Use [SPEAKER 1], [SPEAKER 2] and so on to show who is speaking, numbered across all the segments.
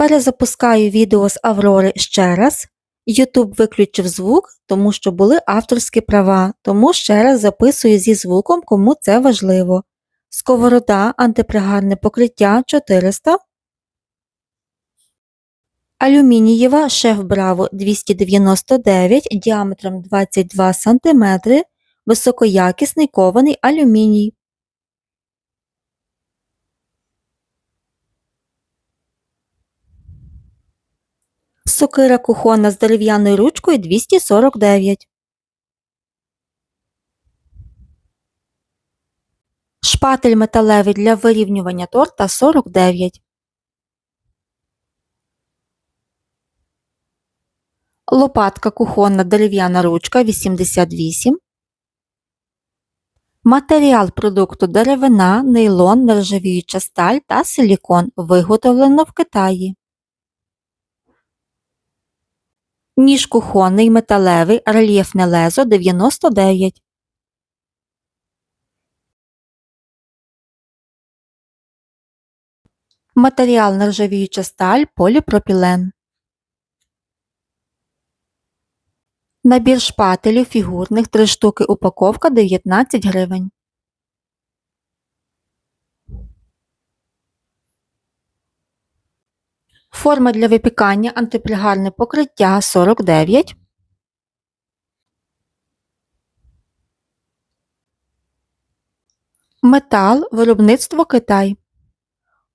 [SPEAKER 1] Перезапускаю відео з Аврори ще раз. YouTube виключив звук, тому що були авторські права, тому ще раз записую зі звуком, кому це важливо. Сковорода, антипригарне покриття 400. Алюмінієва шеф Браво 299 діаметром 22 см, високоякісний кований алюміній. Сокира кухонна з дерев'яною ручкою 249. Шпатель металевий для вирівнювання торта 49. Лопатка кухонна дерев'яна ручка 88. Матеріал продукту деревина, нейлон, нержавіюча сталь та силікон виготовлено в Китаї. Ніж кухонний металевий рельєфне лезо 99. Матеріал нержавіюча сталь поліпропілен. Набір шпателів фігурних 3 штуки упаковка 19 гривень. Форма для випікання антипригарне покриття 49. Метал виробництво Китай.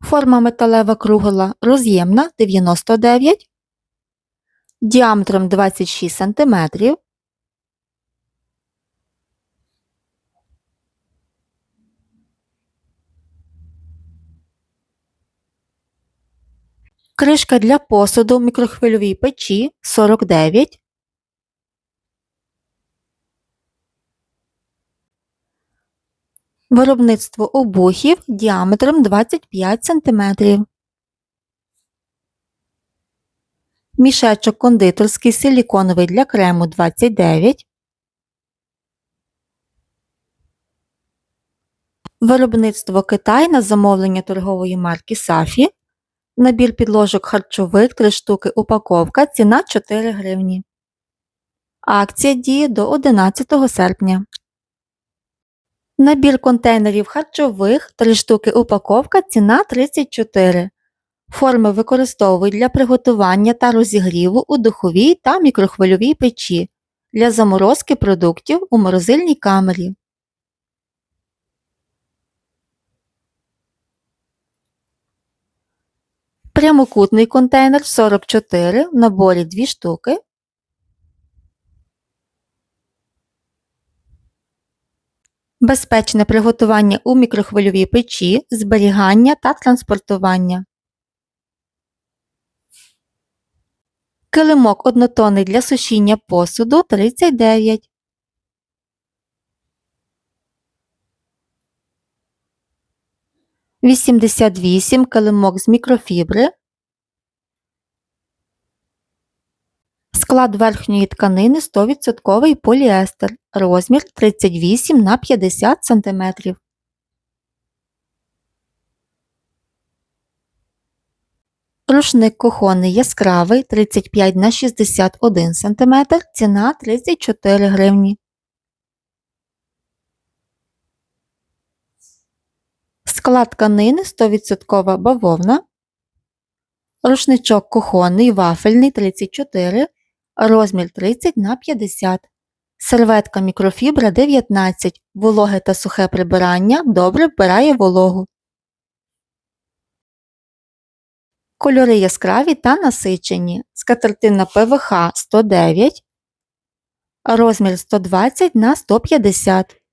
[SPEAKER 1] Форма металева кругла роз'ємна 99 діаметром 26 см. Кришка для посуду в мікрохвильовій печі 49. Виробництво обухів діаметром 25 см. Мішечок кондитерський силіконовий для крему 29. Виробництво Китай на замовлення торгової марки Сафі. Набір підложок харчових 3 штуки упаковка. Ціна 4 гривні. Акція діє до 11 серпня. Набір контейнерів харчових 3 штуки упаковка. Ціна 34 Форми використовують для приготування та розігріву у духовій та мікрохвильовій печі для заморозки продуктів у морозильній камері. Прямокутний контейнер 44 в наборі 2 штуки. Безпечне приготування у мікрохвильовій печі, зберігання та транспортування. Килимок однотонний для сушіння посуду 39. Вісімдесят вісім килимок з мікрофібри. Склад верхньої тканини 100% поліестер. Розмір 38 на 50 см. Рушник кухонний яскравий 35 на 61 см, ціна 34 гривні. Склад тканини 100% бавовна. Рушничок кухонний вафельний 34, розмір 30 на 50 Серветка мікрофібра 19. Вологе та сухе прибирання добре вбирає вологу. Кольори яскраві та насичені. Скатертина ПВХ 109, розмір 120 на 150.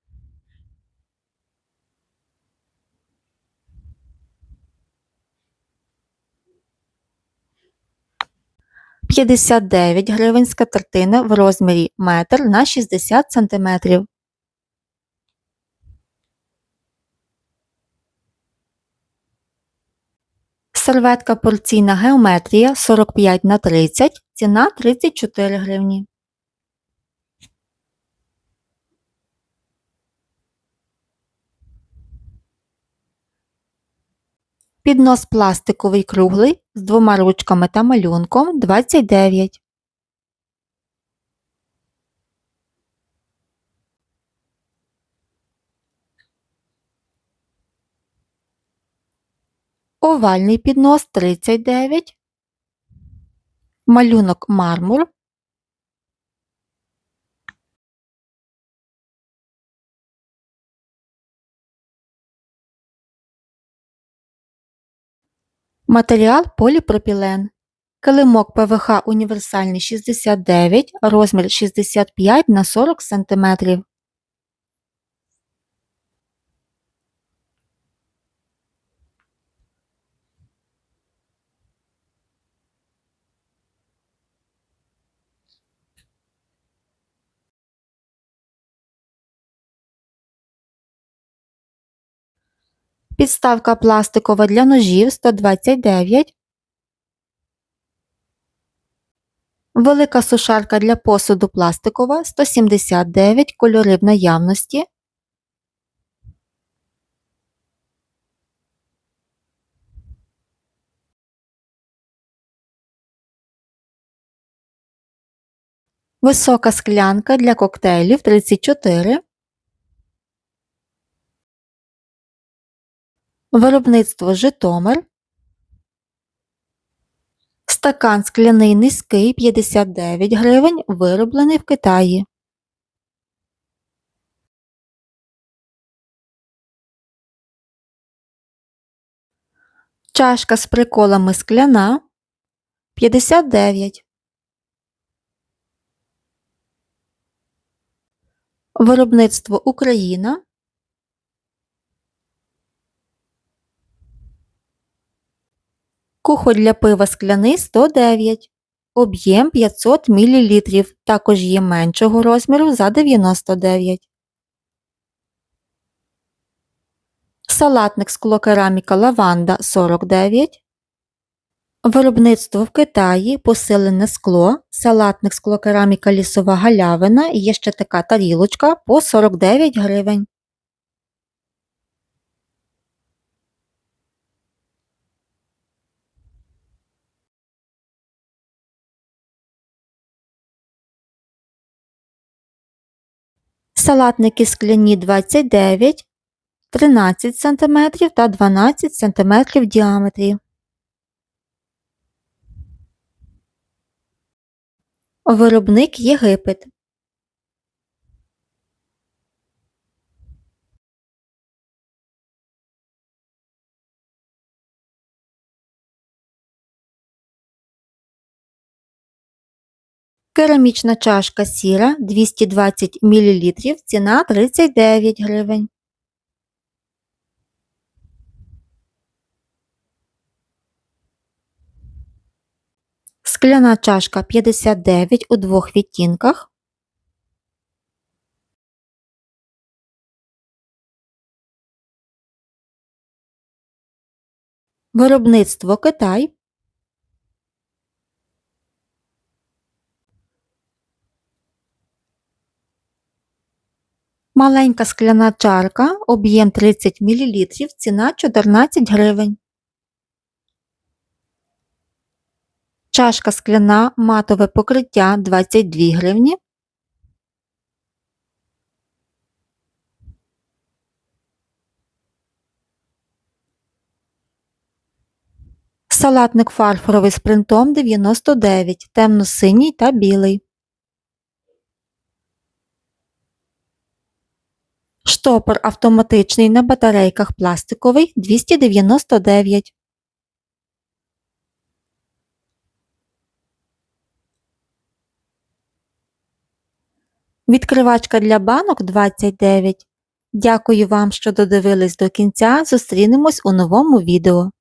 [SPEAKER 1] П'ятдесят дев'ять гривень скатертина в розмірі метр на 60 сантиметрів. Серветка порційна геометрія 45 на 30, ціна 34 гривні. Піднос пластиковий круглий з двома ручками та малюнком 29. Овальний піднос 39. Малюнок мармур Матеріал поліпропілен. Килимок ПВХ універсальний 69, розмір 65 на 40 см. Підставка пластикова для ножів 129. Велика сушарка для посуду пластикова 179 кольори в наявності. Висока склянка для коктейлів 34. Виробництво Житомир. Стакан скляний низький 59 гривень, вироблений в Китаї. Чашка з приколами скляна 59. Виробництво Україна. Кухоль для пива скляний 109. Об'єм 500 мл. Також є меншого розміру за 99. Салатник склокераміка лаванда 49. Виробництво в Китаї посилене скло, салатник склокераміка лісова галявина і є ще така тарілочка по 49 гривень. Салатники скляні 29, 13 см та 12 см в діаметрі. Виробник Єгипет. Керамічна чашка сіра 220 мл, ціна 39 гривень. Скляна чашка 59 у двох відтінках. Виробництво Китай. Маленька скляна чарка, об'єм 30 мл, ціна 14 гривень. Чашка скляна, матове покриття 22 гривні. Салатник фарфоровий з принтом 99, темно-синій та білий. Штопор автоматичний на батарейках пластиковий 299. Відкривачка для банок 29. Дякую вам, що додивились до кінця. Зустрінемось у новому відео.